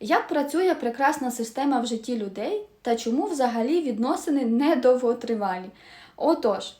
Як працює прекрасна система в житті людей та чому взагалі відносини недовготривалі? Отож,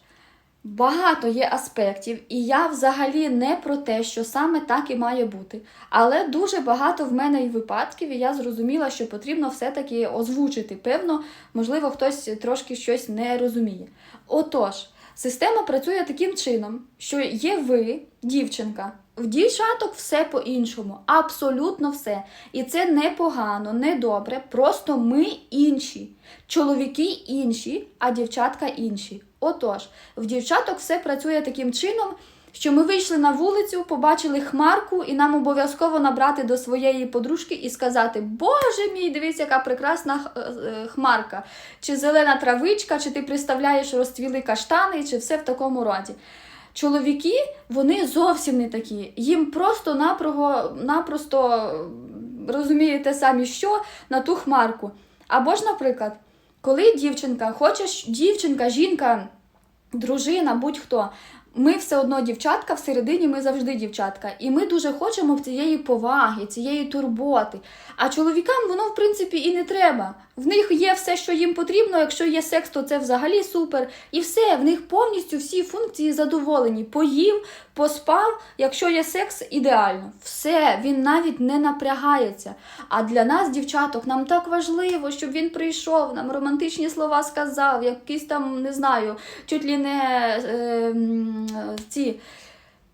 багато є аспектів, і я взагалі не про те, що саме так і має бути. Але дуже багато в мене і випадків, і я зрозуміла, що потрібно все-таки озвучити. Певно, можливо, хтось трошки щось не розуміє. Отож, система працює таким чином, що є ви, дівчинка. В дівчаток все по-іншому, абсолютно все. І це не погано, не добре. Просто ми інші. Чоловіки інші, а дівчатка інші. Отож, в дівчаток все працює таким чином, що ми вийшли на вулицю, побачили хмарку, і нам обов'язково набрати до своєї подружки і сказати: Боже мій, дивись, яка прекрасна е, хмарка, чи зелена травичка, чи ти представляєш розцвіли каштани, чи все в такому роді. Чоловіки, вони зовсім не такі. Їм просто напрого, напросто розумієте самі, що на ту хмарку. Або ж, наприклад, коли дівчинка хоче, дівчинка, жінка, дружина, будь-хто. Ми все одно дівчатка, всередині ми завжди дівчатка. І ми дуже хочемо цієї поваги, цієї турботи. А чоловікам воно, в принципі, і не треба. В них є все, що їм потрібно. Якщо є секс, то це взагалі супер. І все, в них повністю всі функції задоволені. Поїв, поспав. Якщо є секс, ідеально. Все, він навіть не напрягається. А для нас, дівчаток, нам так важливо, щоб він прийшов, нам романтичні слова сказав, якісь там, не знаю, чуть ли не е, ці.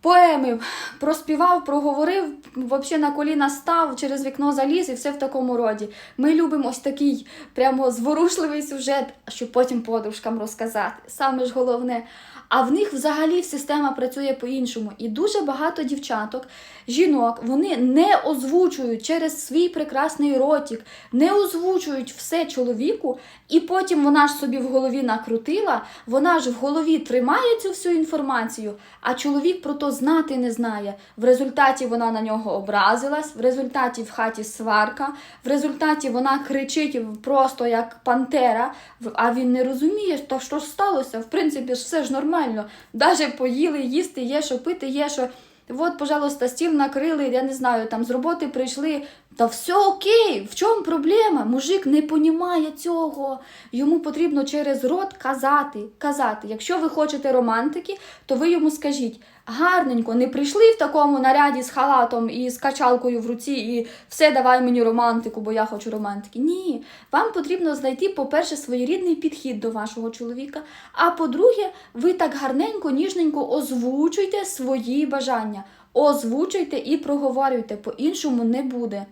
Поеми проспівав, проговорив, взагалі на коліна став, через вікно заліз і все в такому роді. Ми любимо ось такий прямо зворушливий сюжет, щоб потім подружкам розказати. Саме ж головне. А в них взагалі система працює по-іншому. І дуже багато дівчаток, жінок, вони не озвучують через свій прекрасний ротик, не озвучують все чоловіку, і потім вона ж собі в голові накрутила, вона ж в голові тримає цю всю інформацію, а чоловік про то знати не знає. В результаті вона на нього образилась, в результаті в хаті сварка, в результаті вона кричить просто як пантера, а він не розуміє, то що ж сталося. В принципі, все ж нормально. Даже поїли, їсти є, що пити є, що. От, пожалуйста, стіл накрили, я не знаю, там з роботи прийшли. Та все окей, в чому проблема? Мужик не понімає цього. Йому потрібно через рот казати, казати. Якщо ви хочете романтики, то ви йому скажіть гарненько, не прийшли в такому наряді з халатом і з качалкою в руці, і все, давай мені романтику, бо я хочу романтики. Ні, вам потрібно знайти, по-перше, своєрідний підхід до вашого чоловіка. А по-друге, ви так гарненько, ніжненько озвучуйте свої бажання. Озвучуйте і проговорюйте, по-іншому не буде.